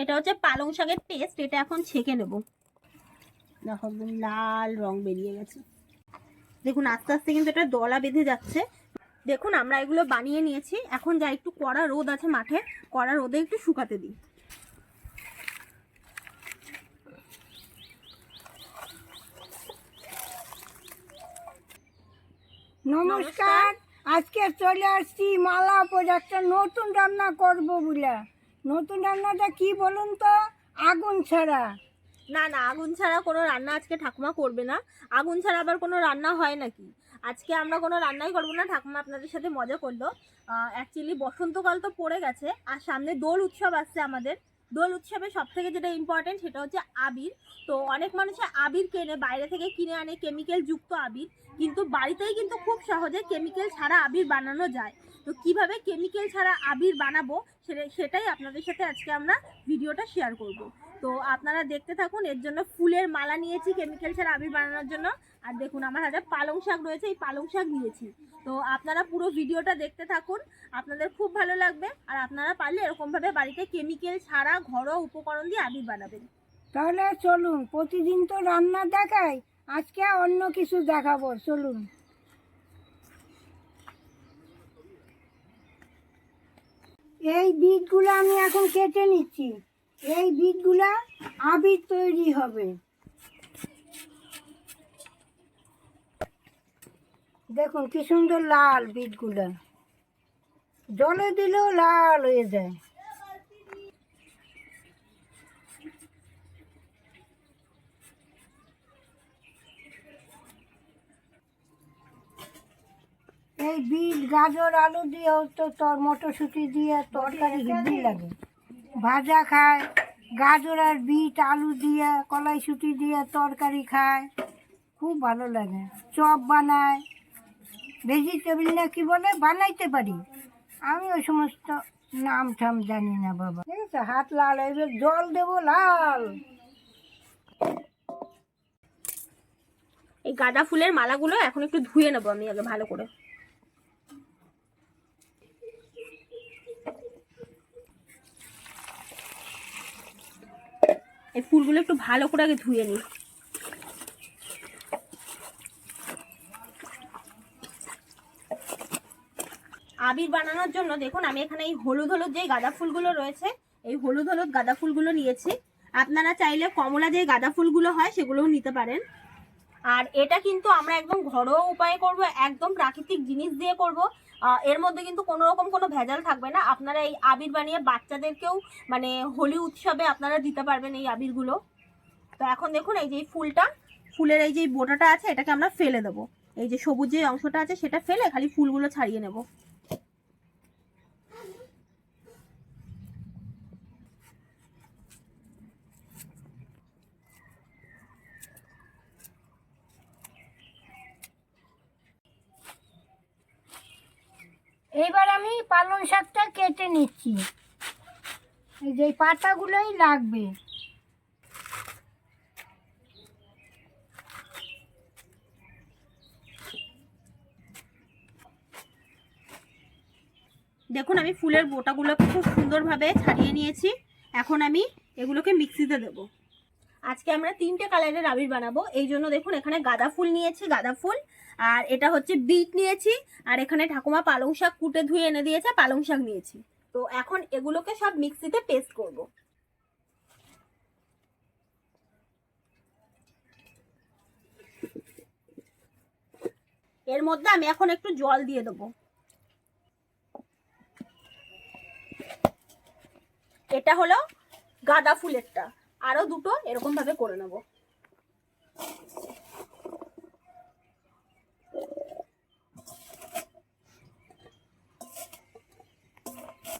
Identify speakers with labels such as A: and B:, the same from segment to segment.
A: এটা হচ্ছে পালং শাকের পেস্ট এটা এখন ছেঁকে নেব। দেখো, একদম লাল রং বেরিয়ে গেছে। দেখুন, আস্তে আস্তে কিন্তু এটা দলা বেঁধে যাচ্ছে। দেখুন, আমরা এগুলো বানিয়ে নিয়েছি। এখন যা একটু কড়া রোদ আছে মাঠে, কড়া রোদে একটু শুকাতে দিই।
B: নমস্কার। আজকে চলে আসছি মালা উপর একটা নতুন রান্না করব বলে। নতুন রান্নাটা কি বলুন তো? আগুন ছাড়া।
A: না না, আগুন ছাড়া কোনো রান্না আজকে ঠাকুমা করবে না। আগুন ছাড়া আবার কোনো রান্না হয় নাকি? আজকে আমরা কোনো রান্নাই করব না। ঠাকুমা আপনাদের সাথে মজা করল। অ্যাকচুয়ালি বসন্তকাল তো পড়ে গেছে, আর সামনে দোল উৎসব আসছে আমাদের। দোল উৎসবে সব থেকে যেটা ইম্পর্টেন্ট সেটা হচ্ছে আবির। তো অনেক মানুষে আবির কেনে, বাইরে থেকে কিনে আনে কেমিক্যাল যুক্ত আবির। কিন্তু বাড়িতেই কিন্তু খুব সহজে কেমিক্যাল ছাড়া আবির বানানো যায়। তো কীভাবে কেমিক্যাল ছাড়া আবির বানাবো সেটা- সেটাই আপনাদের সাথে আজকে আমরা ভিডিওটা শেয়ার করব। তো আপনারা দেখতে থাকুন, এর জন্য ফুলের মালা নিয়েছি কেমিক্যাল ছাড়া আবির বানানোর জন্য। আর দেখুন, আমার হাতে পালং শাক রয়েছে, এই পালং শাক নিয়েছি। তো আপনারা পুরো ভিডিওটা দেখতে থাকুন, আপনাদের খুব ভালো লাগবে। আর আপনারা পারলে এরকমভাবে বাড়িতে কেমিক্যাল ছাড়া ঘরোয়া উপকরণ দিয়ে আবির বানাবেন।
B: তাহলে চলুন, প্রতিদিন তো রান্না দেখাই, আজকে অন্য কিছু দেখাবো, চলুন। এই বীজগুলো আমি এখন কেটে নিচ্ছি। এই বীজগুলো আবির তৈরি হবে। দেখুন কি সুন্দর লাল বীজগুলো। জলে দিলেও লাল হয়ে যায়। এই বিট গাজর, আলু দিয়েও তো তোর মটরশুঁটি দিয়ে তরকারি হেভি লাগে। ভাজা খায়, গাজর আর বিট, আলু দিয়ে কলাই কলাইশুঁটি দিয়ে তরকারি খায়। খুব ভালো লাগে। চপ বানায়। ভেজিটেবিল না কি বলে? বানাইতে পারি। আমি ওই সমস্ত নাম ঠাম জানি না বাবা। ঠিক আছে, হাত লাল, এবার জল দেবো লাল।
A: এই গাঁদা ফুলের মালাগুলো এখন একটু ধুয়ে নেব আমি আগে ভালো করে এই ফুলগুলো একটু ভালো করে আগে ধুয়ে নিই। আবির বানানোর জন্য দেখুন, আমি এখানে এই হলুদ হলুদ যে গাঁদা ফুলগুলো রয়েছে, এই হলুদ হলুদ গাঁদা ফুলগুলো নিয়েছি। আপনারা চাইলে কমলা যে গাঁদা ফুলগুলো হয়, সেগুলোও নিতে পারেন। আর এটা কিন্তু আমরা একদম ঘরোয়া উপায়ে করব, একদম প্রাকৃতিক জিনিস দিয়ে করব। এর মধ্যে কিন্তু কোনো রকম কোনো ভেজাল থাকবে না। আপনারা এই আবির বানিয়ে বাচ্চাদেরকেও মানে হোলি উৎসবে আপনারা দিতে পারবেন এই আবিরগুলো। তো এখন দেখুন এই যে এই ফুলটা, ফুলের এই যে বোটাটা আছে, এটাকে আমরা ফেলে দেবো। এই যে সবুজ যে অংশটা আছে, সেটা ফেলে খালি ফুলগুলো ছাড়িয়ে নেব।
B: এইবার আমি পালং শাকটা কেটে নিচ্ছি। এই যে পাতাগুলোই লাগবে।
A: দেখুন, আমি ফুলের বোটাগুলোকে খুব সুন্দরভাবে ছাড়িয়ে নিয়েছি। এখন আমি এগুলোকে মিক্সিতে দেবো। আজকে আমরা তিনটে কালারের আবির বানাবো। এই জন্য দেখুন, এখানে গাঁদা ফুল নিয়েছি, গাঁদা ফুল। আর এটা হচ্ছে বিট নিয়েছি। আর এখানে ঠাকুমা পালং শাক কুটে ধুয়ে এনে দিয়েছে, পালং শাক নিয়েছি। তো এখন এগুলোকে সব মিক্সিতে পেস্ট করব। এর মধ্যে আমি এখন একটু জল দিয়ে দেবো। এটা হলো গাঁদা ফুলেরটা। আরও দুটো এরকম ভাবে করে নেব।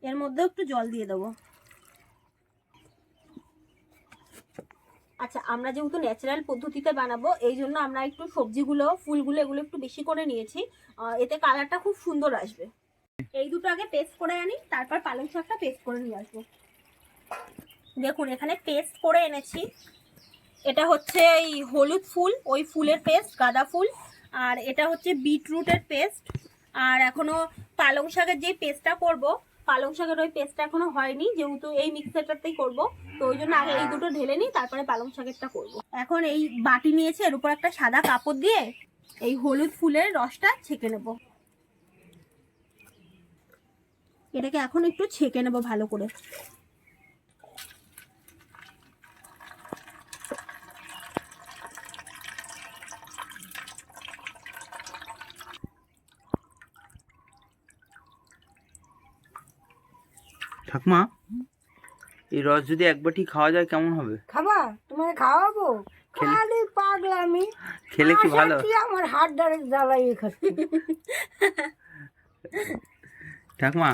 A: এর মধ্যে একটু জল দিয়ে দেবো। আচ্ছা আমরা যেহেতু ন্যাচারাল পদ্ধতিতে বানাবো, এই জন্য আমরা একটু সবজিগুলো, ফুলগুলো এগুলো একটু বেশি করে নিয়েছি। এতে কালারটা খুব সুন্দর আসবে। এই দুটো আগে পেস্ট করে আনি, তারপর পালং শাকটা পেস্ট করে নিয়ে আসব। দেখুন, এখানে পেস্ট করে এনেছি। এটা হচ্ছে এই হলুদ ফুল, ওই ফুলের পেস্ট গাঁদা ফুল। আর এটা হচ্ছে বিটরুটের পেস্ট আর এখনও পালং শাকের যে পেস্টটা করব, পালং শাকের ওই পেস্টটা এখনও হয়নি, যেহেতু এই মিক্সারটাতেই করব। তো ওই জন্য আগে এই দুটো ঢেলে নিই, তারপরে পালং শাকেরটা করব। এখন এই বাটি নিয়েছি, এর উপর একটা সাদা কাপড় দিয়ে এই হলুদ ফুলের রসটা ছেঁকে নেব। এটাকে এখন একটু ছেঁকে নেব ভালো করে।
C: ঠাকুমা এই রস যদি এক বাটি খাওয়া যায় কেমন হবে?
B: খাবা? তোমার খাওয়াবো?
C: খেলে-
B: পাগলামি।
C: খেলে কি ভালো?
B: আমার হাত দ্বারে জ্বালাইয়ে খাচ্ছি
C: ঠাকুমা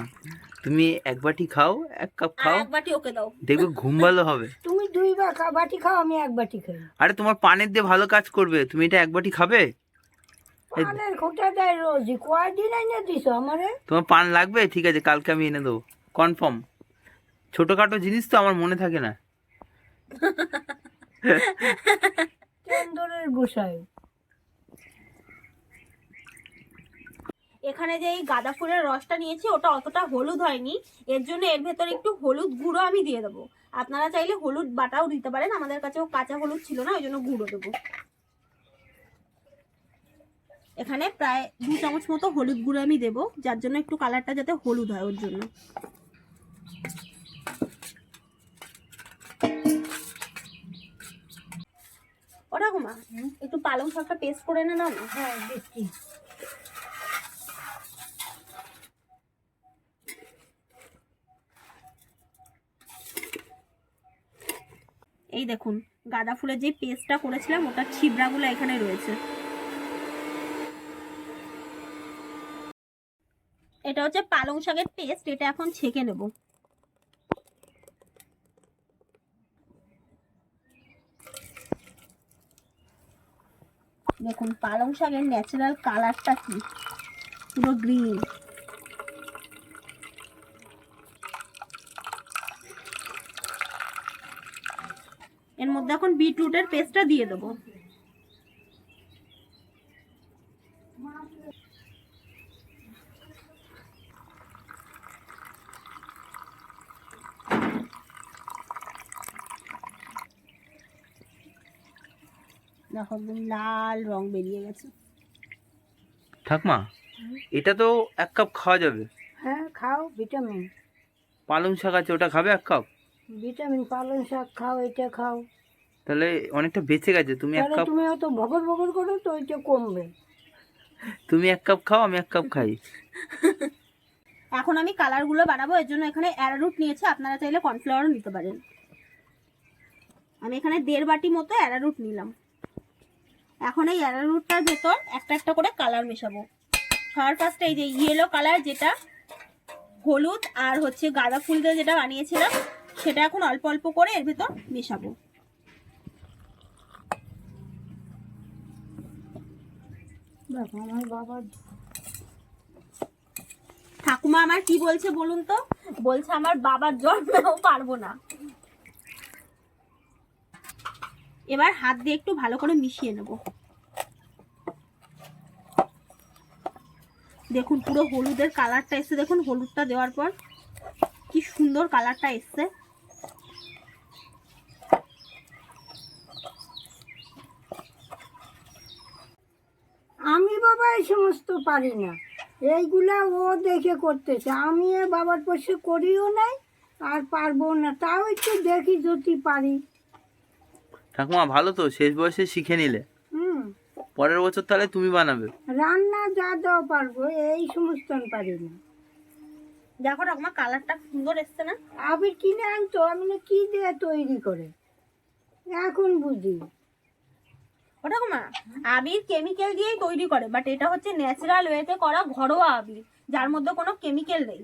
C: তুমি এক বাটি খাও এক কাপ খাও।
A: এক বাটি ওকে দাও।
C: দেখবে ঘুম ভালো হবে।
B: তুমি দুই বাটি খাও আমি এক বাটি খাই।
C: আরে তোমার পানের দিয়ে ভালো কাজ করবে। তুমি এটা এক বাটি খাবে?
B: পানের খোঁটা দেয় রোজই। কয়দিন এনে দিছো আমারে?
C: তোমার পান লাগবে? ঠিক আছে কালকে আমি এনে দেবো। কনফার্ম। ছোটখাটো জিনিস তো আমার মনে থাকে না।
B: চন্দরের গোসাই।
A: এখানে যে এই গাঁদা ফুলের রসটা নিয়েছি ওটা অতটা হলুদ হয়নি। এর জন্য এর ভেতরে একটু হলুদ গুঁড়ো আমি দিয়ে দেবো। আপনারা চাইলে হলুদ বাটাও দিতে পারেন আমাদের কাছেও কাঁচা হলুদ ছিল না ওই জন্য গুঁড়ো দেবো। এখানে প্রায় দু চামচ মতো হলুদ গুঁড়ো আমি দেবো যার জন্য একটু কালারটা যাতে হলুদ হয় ওর জন্য। ঘুমা একটু পালং শাকটা পেস্ট করে এনে দাও না।
B: হ্যাঁ দিচ্ছি
A: এই দেখুন গাঁদা ফুলের যে পেস্টটা করেছিলাম ওটার ছিবড়াগুলো এখানে রয়েছে। এটা হচ্ছে পালং শাকের পেস্ট এটা এখন ছেঁকে নেব। দেখুন, পালং শাকের ন্যাচারাল কালারটা কি? পুরো গ্রিন এর মধ্যে এখন বিটরুটের পেস্টটা দিয়ে দেবো। দেখো একদম লাল রং বেরিয়ে গেছে।
C: ঠাকুমা এটা তো এক কাপ খাওয়া যাবে।
B: হ্যাঁ খাও ভিটামিন
C: পালং শাক আছে ওটা খাবে এক কাপ?
B: ভিটামিন পালং শাক খাও এটা খাও।
C: তাহলে অনেকটা বেঁচে গেছে তুমি এক কাপ
B: তুমি অত বগর বগর করো তো ওইটা কমবে।
C: তুমি এক কাপ খাও আমি এক কাপ খাই।
A: এখন আমি কালারগুলো বানাবো এর জন্য এখানে অ্যারারুট নিয়েছে আপনারা চাইলে কর্নফ্লাওয়ারও নিতে পারেন। আমি এখানে দেড় বাটি মতো অ্যারারুট নিলাম। এখন এই অ্যারারুটটার ভেতর একটা একটা করে কালার মেশাবো। সবার ফার্স্টে এই যে ইয়েলো কালার যেটা হলুদ আর হচ্ছে গাঁদা ফুল দিয়ে যেটা বানিয়েছিলাম সেটা এখন অল্প অল্প করে এর ভেতর মেশাবো। ঠাকুমা আমার কি বলছে বলুন তো? বলছে আমার বাবার জন্মেও পারব না। এবার হাত দিয়ে একটু ভালো করে মিশিয়ে নেব। দেখুন, পুরো হলুদের কালারটা এসছে। দেখুন, হলুদটা দেওয়ার পর কি সুন্দর কালারটা এসছে।
B: আমি বাবা এই সমস্ত পারি না। এইগুলা ও দেখে করতেছে। আমি বাবার পাশে করিও নাই আর পারব না। তাও একটু দেখি যদি পারি।
C: ঠাকুমা ভালো তো শেষ বয়সে শিখে নিলে। পরের বছর তাহলে তুমি বানাবে।
B: রান্না যা দাও পারব এই সমস্ত আমি পারি না।
A: দেখো ঠাকুমা কালারটা সুন্দর এসছে না?
B: আবির কিনে আনতো আমি না কি দিয়ে তৈরি করে? এখন বুঝি।
A: ও ঠাকুমা আবির কেমিক্যাল দিয়েই তৈরি করে বাট এটা হচ্ছে ন্যাচারাল ওয়েতে করা ঘরোয়া আবির যার মধ্যে কোনো কেমিক্যাল নেই।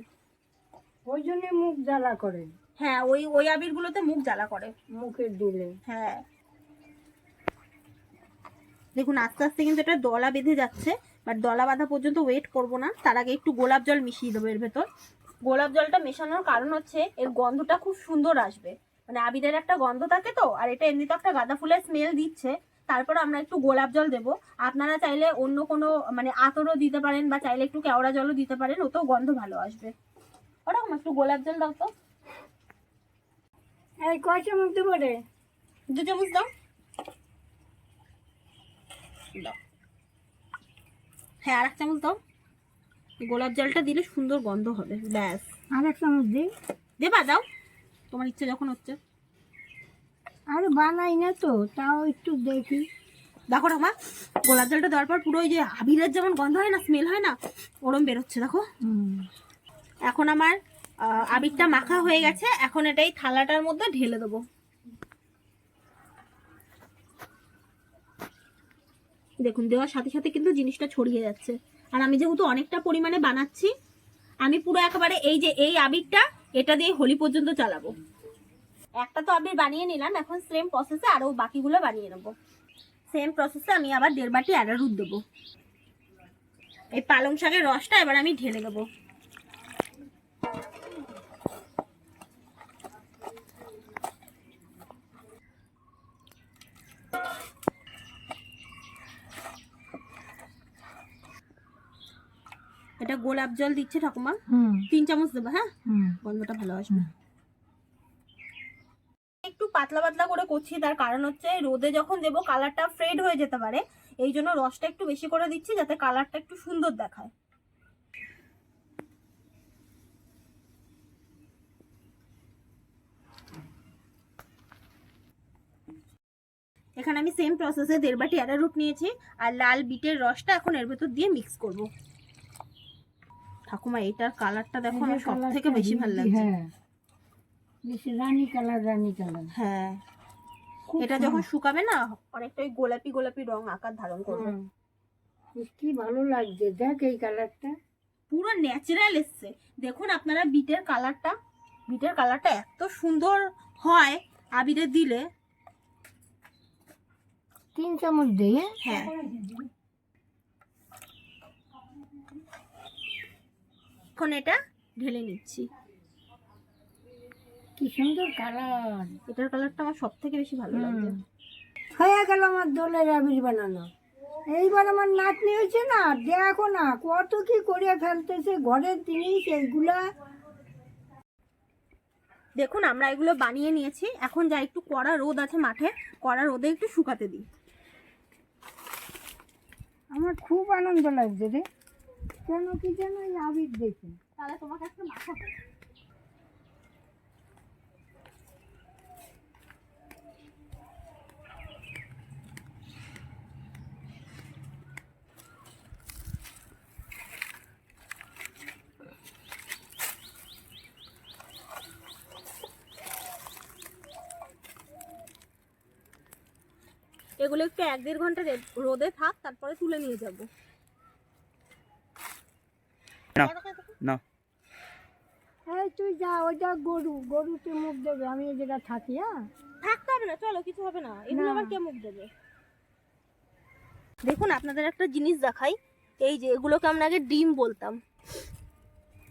B: ওই জন্য মুখ জ্বালা করে।
A: হ্যাঁ ওই ওই আবিরগুলোতে মুখ জ্বালা করে।
B: মুখে দিলে।
A: হ্যাঁ। দেখুন আস্তে আস্তে কিন্তু এটা দলা বেঁধে যাচ্ছে বাট দলা বাঁধা পর্যন্ত ওয়েট করব না। তার আগে একটু গোলাপ জল মিশিয়ে দেবো এর ভেতর। গোলাপ জলটা মেশানোর কারণ হচ্ছে এর গন্ধটা খুব সুন্দর আসবে। মানে আবিরের একটা গন্ধ থাকে তো আর এটা এমনিতে একটা গাঁদা ফুলের স্মেল দিচ্ছে। তারপর আমরা একটু গোলাপ জল দেবো। আপনারা চাইলে অন্য কোনো মানে আতরও দিতে পারেন বা চাইলে একটু কেওড়া জলও দিতে পারেন ওতেও গন্ধ ভালো আসবে। ও ও একটু গোলাপ জল দাও তো।
B: এই কয় চামচ দেবো রে?
A: দু চামচ দাও। দাও। হ্যাঁ আর এক চামচ দাও। গোলাপ জলটা দিলে সুন্দর গন্ধ হবে ব্যাস।
B: আর এক চামচ দিই
A: দেবা দাও। তোমার ইচ্ছে যখন হচ্ছে।
B: আরে বানাই না তো তাও একটু দেখি।
A: দেখো ঠাকুমা গোলাপ জলটা দেওয়ার পর পুরো ওই যে আবিরের যেমন গন্ধ হয় না স্মেল হয় না ওরম বেরোচ্ছে দেখো। এখন আমার আবিরটা মাখা হয়ে গেছে এখন এটাই থালাটার মধ্যে ঢেলে দেবো। দেখুন, দেওয়ার সাথে সাথে কিন্তু জিনিসটা ছড়িয়ে যাচ্ছে। আর আমি যেহেতু অনেকটা পরিমাণে বানাচ্ছি, আমি পুরো একেবারে এই যে এই আবিরটা, এটা দিয়ে হোলি পর্যন্ত চালাবো। একটা তো আবির বানিয়ে নিলাম, এখন সেম প্রসেসে আরও বাকিগুলো বানিয়ে নেব। সেম প্রসেসে আমি আবার দেড় বাটি অ্যারারুট দেবো। এই পালং শাকের রসটা এবার আমি ঢেলে দেবো এটা গোলাপ জল দিচ্ছে ঠাকুমা। তিন চামচ দেবো হ্যাঁ? গন্ধটা ভালো আসবে। একটু পাতলা পাতলা করে করছি তার কারণ হচ্ছে রোদে যখন দেবো কালারটা ফ্রেড হয়ে যেতে পারে। এই জন্য রসটা একটু বেশি করে দিচ্ছি যাতে কালারটা একটু সুন্দর দেখায়। এখানে আমি সেম প্রসেসে দেড় বাটি অ্যারারুট নিয়েছি আর লাল বিটের রসটা এখন এর ভেতর দিয়ে মিক্স করব। ঠাকুমা এটার কালারটা দেখো আমার সব থেকে বেশি ভালো লাগছে।
B: হ্যাঁ বেশি রানী কালার রানী কালার
A: হ্যাঁ। এটা যখন শুকাবে না অনেকটা ওই গোলাপি গোলাপি রং আকার ধারণ করবে।
B: কি ভালো লাগছে দেখ এই কালারটা
A: পুরো ন্যাচারাল এসছে। দেখুন আপনারা বিটের কালারটা বিটের কালারটা এত সুন্দর হয় আবিরে দিলে।
B: তিন চামচ দিই হ্যাঁ।
A: এখন এটা ঢেলে নিচ্ছি।
B: কি সুন্দর কালার।
A: এটার কালারটা আমার সব থেকে বেশি ভালো লাগছে
B: হয়ে গেল আমার দোলের আবির বানানো। এইবার আমার নাতনি হয়েছে না দেখো না কত কি করে ফেলতেছে ঘরের জিনিস এইগুলা।
A: দেখুন আমরা এগুলো বানিয়ে নিয়েছি। এখন যা একটু কড়া রোদ আছে মাঠে কড়া রোদে একটু শুকাতে দিই।
B: আমার খুব আনন্দ লাগছে রে। কেন কি যেন এই আবির দেখে।
A: তাহলে তোমাকে একটা মাথা এগুলো একটু এক দেড় ঘণ্টা রোদে থাক, তারপরে তুলে নিয়ে যাব
C: না না।
B: এই তুই যা ওইটা গরু গরুতে মুখ দেবে আমি এই জায়গায় থাকি হ্যাঁ?
A: থাকতে হবে না চলো কিছু হবে না। এগুলো আবার কে মুখ দেবে? দেখুন আপনাদের একটা জিনিস দেখাই। এই যে এগুলোকে আমরা আগে ডিম বলতাম।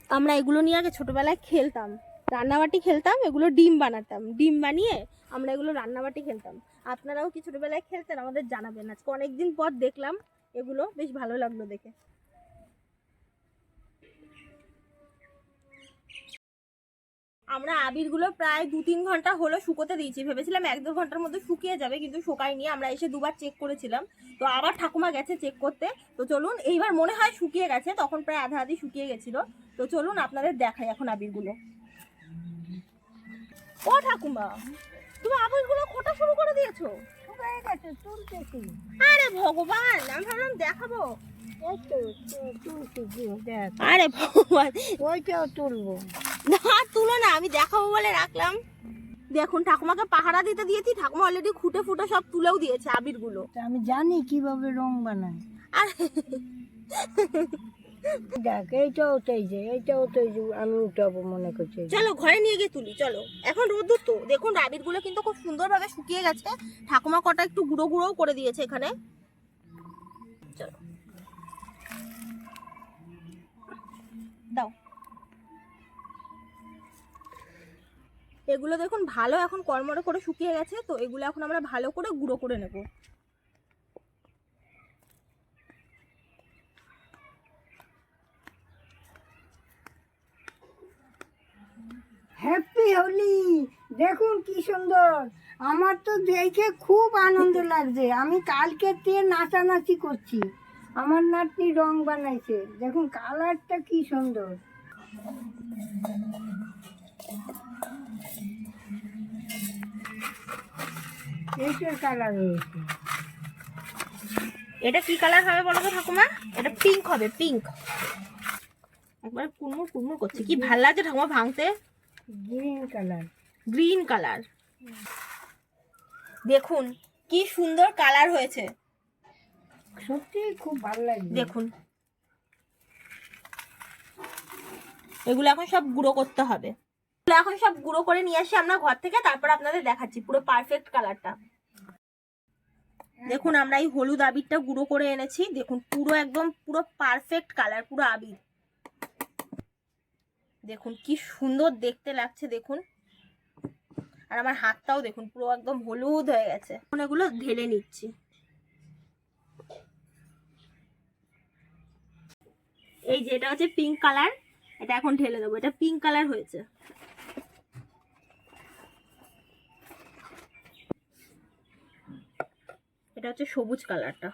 A: আমরা এগুলো নিয়ে আগে ছোটবেলায় খেলতাম। রান্নাবাটি খেলতাম এগুলো ডিম বানাতাম। ডিম বানিয়ে আমরা এগুলো রান্নাবাটি খেলতাম। আপনারাও কি ছোটবেলায় খেলতেন? আমাদের জানাবেন। আজকে অনেকদিন পর দেখলাম এগুলো বেশ ভালো লাগল দেখে। আমরা আবিরগুলো প্রায় দু তিন ঘণ্টা হলো শুকোতে দিয়েছি। ভেবেছিলাম এক দু ঘণ্টার মধ্যে শুকিয়ে যাবে কিন্তু শুকায়নি আমরা এসে দুবার চেক করেছিলাম। তো আবার ঠাকুমা গেছে চেক করতে। তো চলুন এইবার মনে হয় শুকিয়ে গেছে তখন প্রায় আধা আধি শুকিয়ে গেছিল। তো চলুন আপনাদের দেখাই এখন আবিরগুলো। ও ঠাকুমা তুমি আবিরগুলো খোটা শুরু করে দিয়েছ?
B: গেছে
A: আরে ভগবান আমি ভাবলাম দেখাবো। আরে
B: ওইটাও তুলবো।
A: না তুলো না আমি দেখাবো বলে রাখলাম। দেখুন ঠাকুমাকে পাহারা দিতে দিয়েছি ঠাকুমা অলরেডি খুঁটে ফুটে সব তুলেও দিয়েছে আবিরগুলো।
B: আমি জানি কীভাবে রং বানায়।
A: আর।
B: দেখ এইটাও যে এইটাও যে আমি উঠাবো মনে করছি।
A: চলো ঘরে নিয়ে গিয়ে তুলি চলো। এখন রোদ্দুর তো। দেখুন আবিরগুলো কিন্তু খুব সুন্দরভাবে শুকিয়ে গেছে। ঠাকুমা কটা একটু গুঁড়ো গুঁড়োও করে দিয়েছে এখানে। এগুলো দেখুন ভালো এখন কর্মরে করে শুকিয়ে গেছে, তো এগুলো এখন আমরা ভালো করে গুঁড়ো করে নেব।
B: হ্যাপি হোলি দেখুন কি সুন্দর। আমার তো দেখে খুব আনন্দ লাগছে। আমি কালকে দিয়ে নাচানাচি করছি। আমার নাতনি রং বানাইছে। দেখুন কালারটা কি সুন্দর। এইটার কালার হয়েছে
A: এটা কি কালার হবে বলো তো ঠাকুমা? এটা পিঙ্ক হবে পিঙ্ক একবার কুড়মুড় কুড়মুড় করছে। কি ভালো লাগছে ঠাকুমা ভাঙতে?
B: গ্রিন কালার
A: গ্রিন কালার দেখুন কি সুন্দর কালার হয়েছে।
B: সত্যি খুব ভালো লাগছে।
A: দেখুন। এগুলো এখন সব গুঁড়ো করতে হবে। এখন সব গুঁড়ো করে নিয়ে আসি আমরা ঘর থেকে তারপর আপনাদের দেখাচ্ছি পুরো পারফেক্ট কালারটা দেখুন, আমরা এই হলুদ আবিরটা গুঁড়ো করে এনেছি। দেখুন, পুরো একদম পুরো পারফেক্ট কালার পুরো আবির। দেখুন, কি সুন্দর দেখতে লাগছে, দেখুন। আর আমার হাতটাও দেখুন, পুরো একদম হলুদ হয়ে গেছে। এখন এগুলো ঢেলে নিচ্ছি। এই যে, এটা হচ্ছে পিঙ্ক কালার এটা এখন ঢেলে দেবো। এটা পিঙ্ক কালার হয়েছে। এটা হচ্ছে সবুজ কালারটা।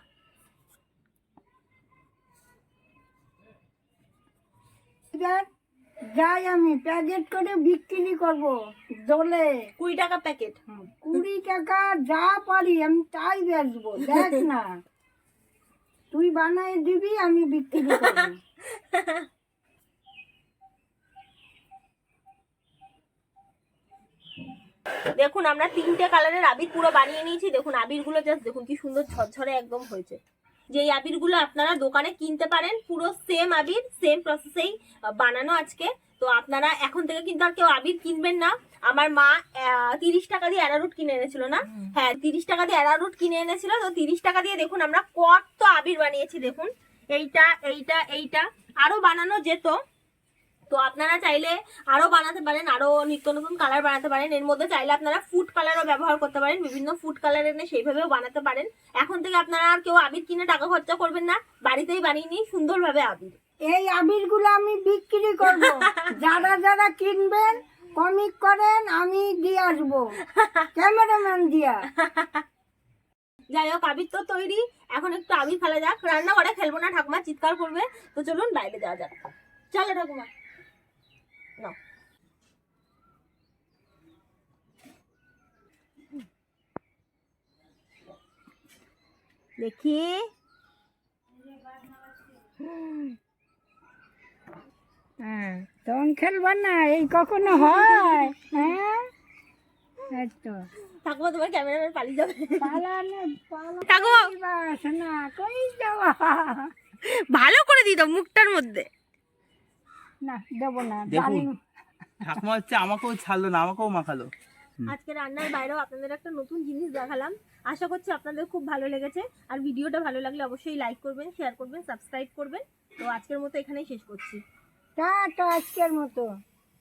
B: যাই আমি প্যাকেট করে বিক্রি করব দোলে
A: কুড়ি টাকা প্যাকেট।
B: কুড়ি টাকা যা পারি আমি তাই বেচবো দেখ না। তুই বানাই দিবি আমি বিক্রি করব।
A: দেখুন আমরা তিনটে কালারের আবির পুরো বানিয়ে নিয়েছি। দেখুন আবিরগুলো জাস্ট দেখুন কি সুন্দর ঝরঝরে একদম হয়েছে। যে আবিরগুলো আপনারা দোকানে কিনতে পারেন পুরো সেম আবির সেম প্রসেসেই বানানো আজকে। তো আপনারা এখন থেকে কিন্তু আর কেউ আবির কিনবেন না। আমার মা তিরিশ টাকা দিয়ে অ্যারারুট কিনে এনেছিল না? হ্যাঁ তিরিশ টাকা দিয়ে অ্যারারুট কিনে এনেছিল। তো তিরিশ টাকা দিয়ে দেখুন আমরা কত আবির বানিয়েছি দেখুন। এইটা এইটা এইটা। আরও বানানো যেত। তো আপনারা চাইলে আরও বানাতে পারেন আরও নিত্য নতুন কালার বানাতে পারেন। এর মধ্যে চাইলে আপনারা ফুড কালারও ব্যবহার করতে পারেন বিভিন্ন ফুড কালার এনে সেইভাবেও বানাতে পারেন। এখন থেকে আপনারা আর কেউ আবির কিনে টাকা খরচা করবেন না বাড়িতেই বানিয়ে নিন সুন্দরভাবে আবির।
B: এই আবিরগুলো আমি বিক্রি করব। যারা যারা কিনবেন কমিক করেন আমি দিয়ে আসব। ক্যামেরাম্যান দিয়া।
A: যাই হোক আবির তো তৈরি। এখন একটু আবির খেলা যাক। রান্না করে খেলব না ঠাকুমা চিৎকার করবে। তো চলুন বাইরে যাওয়া যাক। চলো ঠাকুমা। দেখি।
B: হ্যাঁ তখন খেলবা না এই কখনো হয় হ্যাঁ? এই তো।
A: ঠাকুমা তোমার ক্যামেরাম্যান পালিয়ে যাবে।
B: পালানো পালানো
A: ঠাকুমা!
B: শোনা কই যাওয়া?
A: ভালো করে দিই দাও মুখটার মধ্যে।
B: না দেবো না
C: দেখুন। ঠাকুমা হচ্ছে আমাকেও ছাড়লো না আমাকেও মাখালো।
A: আজকে রান্নার বাইরেও আপনাদের একটা নতুন জিনিস দেখালাম। আশা করছি আপনাদের খুব ভালো লেগেছে। আর ভিডিওটা ভালো লাগলে অবশ্যই লাইক করবেন শেয়ার করবেন সাবস্ক্রাইব করবেন। তো আজকের মতো এখানেই শেষ করছি।
B: টা আজকের মতো।